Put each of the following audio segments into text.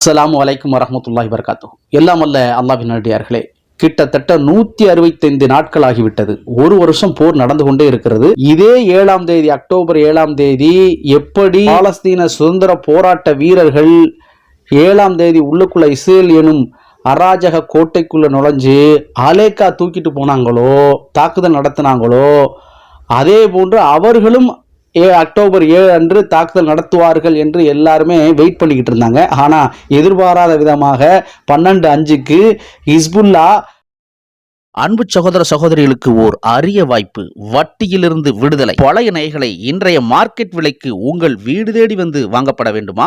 அஸ்லாம் வலைக்கம் வரமத்துல்லாஹி வபரகாத்துஹு. எல்லாம் அல்ல அல்லாஹ்வின் நடிகார்களே கிட்டத்தட்ட நூத்தி அறுபத்தைந்து நாட்கள் ஆகிவிட்டது ஒரு வருஷம் போர் நடந்து கொண்டே இருக்கிறது. இதே ஏழாம் தேதி அக்டோபர் ஏழாம் தேதி எப்படி பாலஸ்தீன சுதந்திர போராட்ட வீரர்கள் ஏழாம் தேதி உள்ளுக்குள்ள இஸ்ரேல் எனும் அராஜக கோட்டைக்குள்ள நுழைஞ்சு அலேக்கா தூக்கிட்டு போனாங்களோ தாக்குதல் நடத்தினாங்களோ அதே போன்று அவர்களும் ஏ அக்டோபர் ஏழு அன்று தாக்குதல் நடத்துவார்கள் என்று எல்லாருமே வெயிட் பண்ணிக்கிட்டு இருந்தாங்க. ஆனால் எதிர்பாராத விதமாக பன்னெண்டு அஞ்சுக்கு ஹிஸ்புல்லா அன்பு சகோதர சகோதரிகளுக்கு ஓர் அரிய வாய்ப்பு. வட்டியிலிருந்து விடுதலை. பழைய நகைகளை இன்றைய மார்க்கெட் விலைக்கு உங்கள் வீடு தேடி வந்து வாங்கப்பட வேண்டுமா?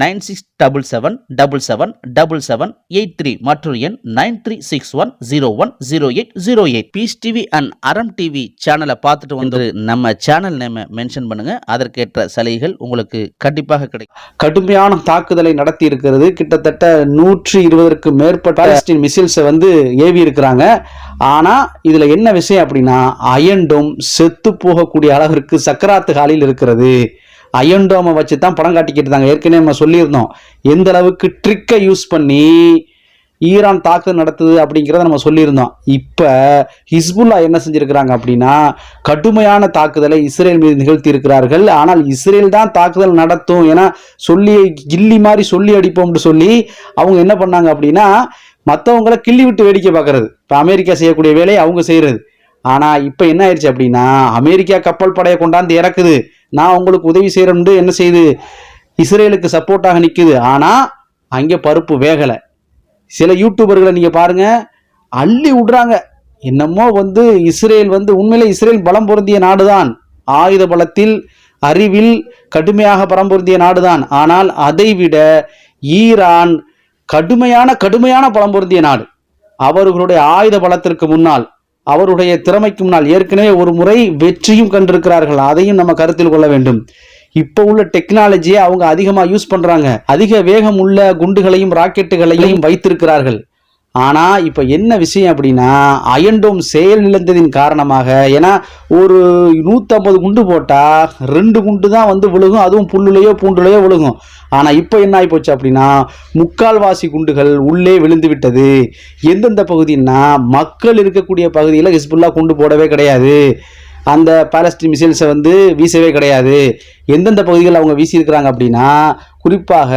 nine six double seven double seven double seven eight three மற்றும் எண் nine three six one zero one zero eight. Zero eight peace TV and Aram TV சேனலை பார்த்துட்டு வந்து நம்ம சேனல் நேமை மென்ஷன் பண்ணுங்க. அதற்கேற்ற சலுகைகள் உங்களுக்கு கண்டிப்பாக கிடைக்கும். கடுமையான தாக்குதலை நடத்தி இருக்கிறது கிட்டத்தட்ட நூற்றி இருபதற்கு மேற்பட்ட மிசில்ஸை வந்து ஏவி இருக்கிறாங்க ஆனால் இதில் என்ன விஷயம் அப்படின்னா அயன்டோம் செத்து போகக்கூடிய அளவிற்கு சக்கராத்து காலில் இருக்கிறது. அயன்டோமை வச்சு தான் படம் காட்டிக்கிட்டு இருந்தாங்க. ஏற்கனவே நம்ம சொல்லியிருந்தோம். எந்த அளவுக்கு ட்ரிக்கை யூஸ் பண்ணி ஈரான் தாக்குதல் நடத்துது அப்படிங்கிறத நம்ம சொல்லியிருந்தோம். இப்போ ஹிஸ்புல்லா என்ன செஞ்சுருக்கிறாங்க அப்படின்னா கடுமையான தாக்குதலை இஸ்ரேல் மீது நிகழ்த்தி இருக்கிறார்கள் ஆனால் இஸ்ரேல் தான் தாக்குதல் நடத்தும் ஏன்னா சொல்லி கில்லி மாதிரி சொல்லி அடிப்போம்னு சொல்லி அவங்க என்ன பண்ணாங்க அப்படின்னா மற்றவங்கள கிள்ளி விட்டு வேடிக்கை பார்க்கறது. இப்போ அமெரிக்கா செய்யக்கூடிய வேலையை அவங்க செய்கிறது ஆனால் இப்போ என்ன ஆயிடுச்சு அப்படின்னா அமெரிக்கா கப்பல் படையை கொண்டாந்து இறக்குது. நான் உங்களுக்கு உதவி செய்கிறேன்னு என்ன செய்யுது இஸ்ரேலுக்கு சப்போர்ட்டாக நிற்குது ஆனால் அங்கே பருப்பு வேகலை. சில யூடியூபர்களை நீங்கள் பாருங்க அள்ளி விடுறாங்க. என்னமோ வந்து இஸ்ரேல் வந்து உண்மையிலே இஸ்ரேல் பலம் பொருந்திய நாடுதான். ஆயுத பலத்தில் அறிவில் கடுமையாக பலம் பொருந்திய நாடுதான். ஆனால் அதைவிட ஈரான் கடுமையான கடுமையான பலம் பொருந்திய நாடு. அவர்களுடைய ஆயுத பலத்திற்கு முன்னால் அவருடைய திறமைக்கு முன்னால் ஏற்கனவே ஒரு முறை வெற்றியும் கண்டிருக்கிறார்கள். அதையும் நம்ம கருத்தில் கொள்ள வேண்டும். இப்போ உள்ள டெக்னாலஜியை அவங்க அதிகமாக யூஸ் பண்ணுறாங்க அதிக வேகம் உள்ள குண்டுகளையும் ராக்கெட்டுகளையும் வைத்திருக்கிறார்கள். ஆனால் இப்போ என்ன விஷயம் அப்படின்னா அயன்டோம் செயல் இழந்ததின் காரணமாக ஏன்னா ஒரு நூற்றம்பது குண்டு போட்டால் ரெண்டு குண்டு தான் வந்து விழுகும். அதுவும் புல்லுலையோ பூண்டுலையோ விழுகும். ஆனால் இப்போ என்ன ஆகி போச்சு அப்படின்னா முக்கால்வாசி குண்டுகள் உள்ளே விழுந்து விட்டது. எந்தெந்த பகுதின்னா மக்கள் இருக்கக்கூடிய பகுதியில் ஹிஸ்புல்லா குண்டு போடவே கிடையாது. அந்த பாலஸ்டீன் மிசைல்ஸை வந்து வீசவே கிடையாது. எந்தெந்த பகுதிகள் அவங்க வீசியிருக்கிறாங்க அப்படின்னா குறிப்பாக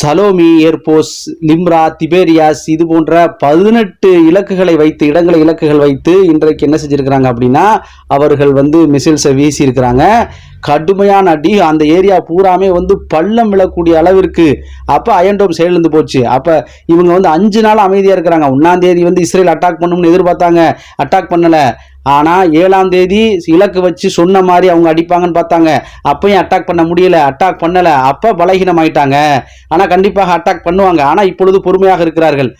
சலோமி ஏர்போர்ஸ் லிம்ரா திபேரியாஸ் இது போன்ற பதினெட்டு இலக்குகளை வைத்து இடங்களை இலக்குகள் வைத்து இன்றைக்கு என்ன செஞ்சுருக்கிறாங்க அப்படின்னா அவர்கள் வந்து மிசைல்ஸை வீசியிருக்கிறாங்க. கடுமையான அடி. அந்த ஏரியா பூராமே வந்து பள்ளம் விழக்கூடிய அளவிற்கு அப்போ அயன்டோம் செயலிழந்து போச்சு. அப்போ இவங்க வந்து அஞ்சு நாள் அமைதியாக இருக்கிறாங்க. ஒன்றாம் தேதி வந்து இஸ்ரேல் அட்டாக் பண்ணணும்னு எதிர்பார்த்தாங்க. அட்டாக் பண்ணலை. ஆனால் ஏழாம் தேதி இலக்கு வச்சு சொன்ன மாதிரி அவங்க அடிப்பாங்கன்னு பார்த்தாங்க. அப்பயும் அட்டாக் பண்ண முடியல. அட்டாக் பண்ணலை. அப்போ பலகீனம் ஆயிட்டாங்க ஆனால் கண்டிப்பாக அட்டாக் பண்ணுவாங்க. ஆனால் இப்பொழுது பொறுமையாக இருக்கிறார்கள்.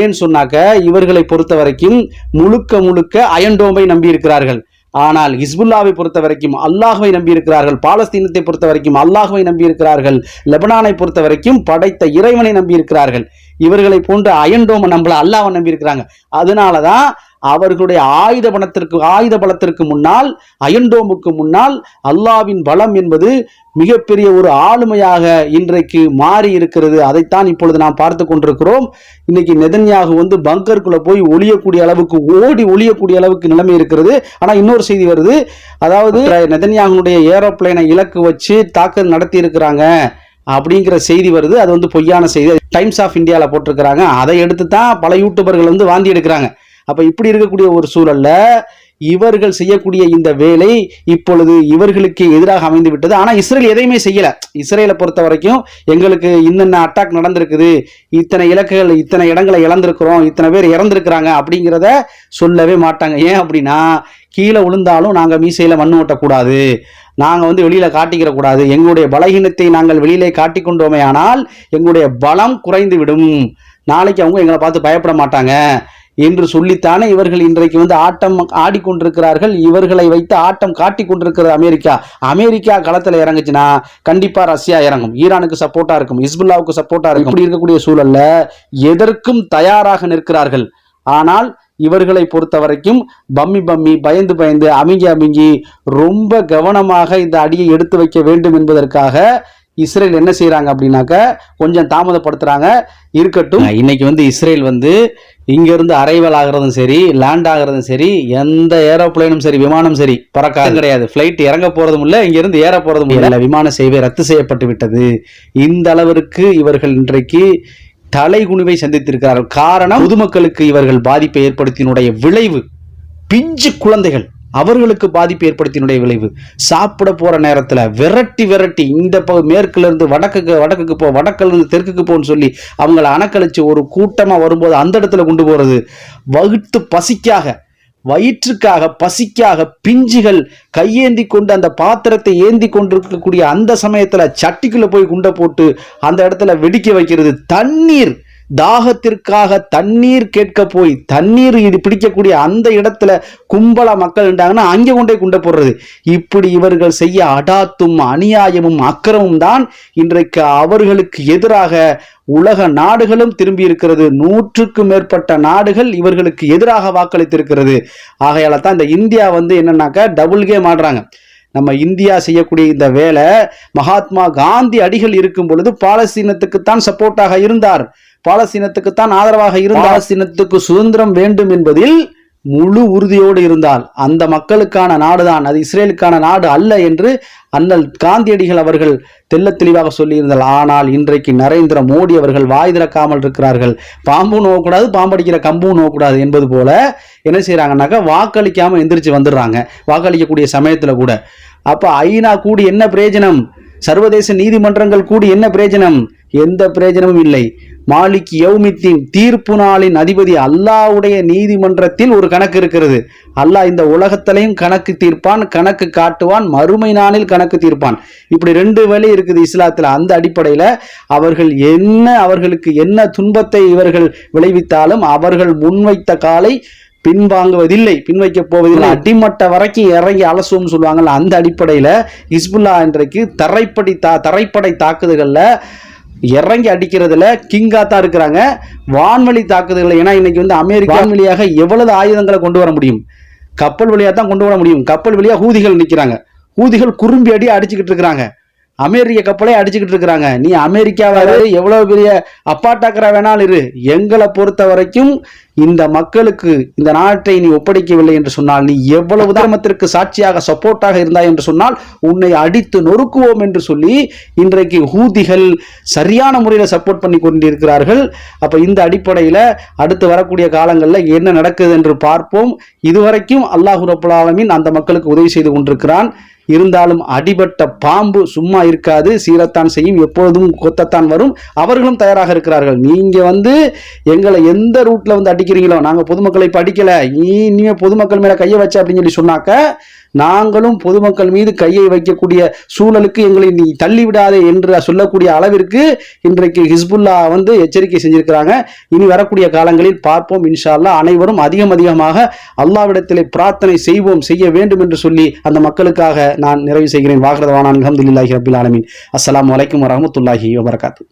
ஏன்னு சொன்னாக்க இவர்களை பொறுத்த வரைக்கும் முழுக்க முழுக்க அயன்டோமை நம்பி இருக்கிறார்கள். ஆனால் ஹிஸ்புல்லாவை பொறுத்த வரைக்கும் அல்லாஹுவை நம்பியிருக்கிறார்கள் பாலஸ்தீனத்தை பொறுத்த வரைக்கும் அல்லாஹுவை நம்பியிருக்கிறார்கள் லெபனானை பொறுத்த வரைக்கும் படைத்த இறைவனை நம்பி இருக்கிறார்கள் இவர்களை போன்ற அயன்டோமை நம்பல அல்லாஹ்வை நம்பி இருக்கிறாங்க. அதனால தான் அவர்களுடைய ஆயுத பலத்திற்கு ஆயுத பலத்திற்கு முன்னால் அயன்டோமுக்கு முன்னால் அல்லாவின் பலம் என்பது மிகப்பெரிய ஒரு ஆளுமையாக இன்றைக்கு மாறி இருக்கிறது. அதைத்தான் இப்பொழுது நாம் பார்த்து கொண்டிருக்கிறோம். இன்னைக்கு நெதன்யாகு வந்து பங்கருக்குள்ள போய் ஒளியக்கூடிய அளவுக்கு ஓடி ஒளியக்கூடிய அளவுக்கு நிலைமை இருக்கிறது. ஆனா இன்னொரு செய்தி வருது. அதாவது நெதன்யாகுனுடைய ஏரோப்ளேனை இலக்கு வச்சு தாக்குதல் நடத்தி இருக்கிறாங்க அப்படிங்கிற செய்தி வருது. அது வந்து பொய்யான செய்தி. டைம்ஸ் ஆஃப் இந்தியாவில் போட்டிருக்கிறாங்க. அதை எடுத்து தான் பல யூடியூபர்கள் வந்து வாந்தி எடுக்கிறாங்க. அப்போ இப்படி இருக்கக்கூடிய ஒரு சூழல்ல இவர்கள் செய்யக்கூடிய இந்த வேலை இப்பொழுது இவர்களுக்கு எதிராக அமைந்து விட்டது. ஆனால் இஸ்ரேல் எதையுமே செய்யலை. இஸ்ரேலை பொறுத்த வரைக்கும் எங்களுக்கு இன்னென்ன அட்டாக் நடந்திருக்குது? இத்தனை இலக்குகள் இத்தனை இடங்களை இழந்திருக்கிறோம். இத்தனை பேர் இறந்திருக்கிறாங்க அப்படிங்கிறத சொல்லவே மாட்டாங்க. ஏன் அப்படின்னா கீழே விழுந்தாலும் நாங்கள் மீசையில் மண் ஓட்டக்கூடாது. நாங்கள் வந்து வெளியில் காட்டிக்கிற கூடாது. எங்களுடைய பலகீனத்தை நாங்கள் வெளியிலே காட்டிக்கொண்டோமே ஆனால் எங்களுடைய பலம் குறைந்து விடும் நாளைக்கு அவங்க எங்களை பார்த்து பயப்பட மாட்டாங்க. என்று சொல்லித்தானே இவர்கள் இன்றைக்கு வந்து ஆட்டம் ஆடிக்கொண்டிருக்கிறார்கள். இவர்களை வைத்து ஆட்டம் காட்டி கொண்டிருக்கிறது அமெரிக்கா. அமெரிக்கா களத்தில் இறங்குச்சுன்னா கண்டிப்பாக ரஷ்யா இறங்கும். ஈரானுக்கு சப்போர்ட்டாக இருக்கும். இஸ்புல்லாவுக்கு சப்போர்ட்டாக இருக்கும். இப்படி இருக்கக்கூடிய சூழலில் எதற்கும் தயாராக நிற்கிறார்கள். ஆனால் இவர்களை பொறுத்த வரைக்கும் பம்மி பம்மி பயந்து பயந்து அமுங்கி அமுங்கி ரொம்ப கவனமாக இந்த அடியை எடுத்து வைக்க வேண்டும் என்பதற்காக இஸ்ரேல் என்ன செய்றாங்க அப்படின்னாக்க கொஞ்சம் தாமதப்படுத்துறாங்க. இருக்கட்டும். இன்னைக்கு வந்து இஸ்ரேல் வந்து இங்க இருந்து அரைவல் ஆகிறதும் சரி லேண்ட் ஆகிறதும் சரி எந்த ஏரோப்ளேனும் சரி விமானம் சரி பறக்காது. கிடையாது. ஃபிளைட் இறங்க போறதும் இல்ல இங்க இருந்து ஏற போறதும் இல்ல. விமான சேவை ரத்து செய்யப்பட்டு விட்டது. இந்த அளவிற்கு இவர்கள் இன்றைக்கு தலைகுனிவை சந்தித்திருக்கிறார்கள். காரணம் பொதுமக்களுக்கு இவர்கள் பாதிப்பை ஏற்படுத்தினுடைய விளைவு பிஞ்சு குழந்தைகள் அவர்களுக்கு பாதிப்பு ஏற்படுத்தினுடைய விளைவு. சாப்பிட போற நேரத்துல விரட்டி விரட்டி இந்த ப- மேற்குல இருந்து வடக்குக்கு வடக்குக்கு போ வடக்குல இருந்து தெற்குக்கு போன்னு சொல்லி அவங்கள அணக்கழிச்சு ஒரு கூட்டமா வரும்போது அந்த இடத்துல கொண்டு போறது வகுத்து பசிக்காக வயிற்றுக்காக பசிக்காக பிஞ்சுகள் கையேந்தி கொண்டு அந்த பாத்திரத்தை ஏந்தி கொண்டிருக்கக்கூடிய அந்த சமயத்தில் சட்டிக்குள்ளே போய் குண்டை போட்டு அந்த இடத்துல வெடிக்க வைக்கிறது. தண்ணீர் தாகத்திற்காக தண்ணீர் கேட்க போய் தண்ணீர் பிடிக்கக்கூடிய அந்த இடத்துல கும்பல மக்கள் இருந்தாங்கன்னா அங்கே கொண்டே குண்டை போடுறது. இப்படி இவர்கள் செய்ய அடாத்தும் அநியாயமும் அக்கிரமும் தான் இன்றைக்கு அவர்களுக்கு எதிராக உலக நாடுகளும் திரும்பி இருக்கிறது நூற்றுக்கும் மேற்பட்ட நாடுகள் இவர்களுக்கு எதிராக வாக்களித்திருக்கிறது. ஆகையால தான் இந்த இந்தியா வந்து என்னன்னாக்கா டபுள் கேம் ஆடுறாங்க. நம்ம இந்தியா செய்யக்கூடிய இந்த வேலை மகாத்மா காந்தி அடிகள் இருக்கும் பொழுது பாலஸ்தீனத்துக்குத்தான் சப்போர்ட்டாக இருந்தார். பாலஸ்தீனத்துக்குத்தான் ஆதரவாக இருந்தார் பாலஸ்தீனத்துக்கு சுதந்திரம் வேண்டும் என்பதில் முழு உறுதியோடு இருந்தால் அந்த மக்களுக்கான நாடுதான் அது இஸ்ரேலுக்கான நாடு அல்ல என்று அண்ணல் காந்தியடிகள் அவர்கள் தெல்ல தெளிவாக சொல்லியிருந்தால் ஆனால் இன்றைக்கு நரேந்திர மோடி அவர்கள் வாய் திறக்காமல் இருக்கிறார்கள். பாம்பும் நோக்கக்கூடாது பாம்படிக்கிற கம்பும் நோக்கக்கூடாது என்பது போல என்ன செய்கிறாங்கனாக்கா வாக்களிக்காமல் எந்திரிச்சு வந்துடுறாங்க. வாக்களிக்கக்கூடிய சமயத்தில் கூட. அப்போ ஐநா கூடி என்ன பிரயோஜனம்? சர்வதேச நீதிமன்றங்கள் கூடி என்ன பிரயோஜனம்? எந்த பிரயோஜனமும் இல்லை. மாலிக் யௌமித்தின் தீர்ப்பு நாளின் அதிபதி அல்லாஹ்வுடைய நீதிமன்றத்தில் ஒரு கணக்கு இருக்கிறது. அல்லாஹ் இந்த உலகத்திலையும் கணக்கு தீர்ப்பான் கணக்கு காட்டுவான் மறுமை நாளில் கணக்கு தீர்ப்பான். இப்படி ரெண்டு வழி இருக்குது இஸ்லாத்தில். அந்த அடிப்படையில் அவர்கள் என்ன அவர்களுக்கு என்ன துன்பத்தை இவர்கள் விளைவித்தாலும் அவர்கள் முன்வைத்த காலை பின்வாங்குவதில்லை பின்வைக்க போவதில்லை. அடிமட்ட வரைக்கும் இறங்கி அலசுவோம்னு சொல்லுவாங்கல்ல அந்த அடிப்படையில ஹிஸ்புல்லா இன்றைக்கு தரைப்படி தா தரைப்படை தாக்குதல்கள்ல இறங்கி அடிக்கிறதுல கிங்கா தான் இருக்கிறாங்க. வான்வழி தாக்குதல்கள் ஏன்னா இன்னைக்கு வந்து அமெரிக்கா வான்வழியாக எவ்வளவு ஆயுதங்களை கொண்டு வர முடியும்? கப்பல் வழியா தான் கொண்டு வர முடியும். கப்பல் வழியா ஹூதிகள் நிக்கிறாங்க. ஹூதிகள் குறும்பி அடி அடிச்சுக்கிட்டு இருக்கிறாங்க. அமெரிக்க கப்பலே அடிச்சுக்கிட்டு இருக்கிறாங்க. நீ அமெரிக்காவாரு எவ்வளவு பெரிய அப்பாட்டாக்கிற வேணாலும் இரு. எங்களை பொறுத்த வரைக்கும் இந்த மக்களுக்கு இந்த நாட்டை நீ ஒப்படைக்கவில்லை என்று சொன்னால் நீ எவ்வளவு தர்மத்திற்கு சாட்சியாக சப்போர்ட்டாக இருந்தாய் என்று சொன்னால் உன்னை அடித்து நொறுக்குவோம் என்று சொல்லி இன்றைக்கு ஹூதிகள் சரியான முறையில் சப்போர்ட் பண்ணி கொண்டிருக்கிறார்கள். அப்ப இந்த அடிப்படையில் அடுத்து வரக்கூடிய காலங்களில் என்ன நடக்குது என்று பார்ப்போம். இதுவரைக்கும் அல்லாஹு ரபுல் அந்த மக்களுக்கு உதவி செய்து கொண்டிருக்கிறான். இருந்தாலும் அடிபட்ட பாம்பு சும்மா இருக்காது. சீரத்தான் செய்யும் எப்பொழுதும் கொத்தத்தான் வரும். அவர்களும் தயாராக இருக்கிறார்கள். நீங்க வந்து எங்களை எந்த ரூட்ல வந்து அடிக்கிறீங்களோ நாங்க பொதுமக்களை படிக்கலை. நீ இனிமே பொதுமக்கள் மேல கையை வச்ச அப்படின்னு சொல்லி சொன்னாக்க நாங்களும் பொதுமக்கள் மீது கையை வைக்கக்கூடிய சூழலுக்கு எங்களை நீ தள்ளிவிடாதே என்று சொல்லக்கூடிய அளவிற்கு இன்றைக்கு ஹிஸ்புல்லா வந்து எச்சரிக்கை செஞ்சிருக்கிறாங்க. இனி வரக்கூடிய காலங்களில் பார்ப்போம். இன்ஷா அனைவரும் அதிகம் அதிகமாக அல்லாவிடத்திலே பிரார்த்தனை செய்வோம் செய்ய வேண்டும் என்று சொல்லி அந்த மக்களுக்காக நான் நிறைவு செய்கிறேன். வாகரதவானான் அஹமதுல்லாஹி ரபில் ஆலமின். அஸ்லாம் வலைக்கம் வரமத்துல்லாஹி வபரகாத்து.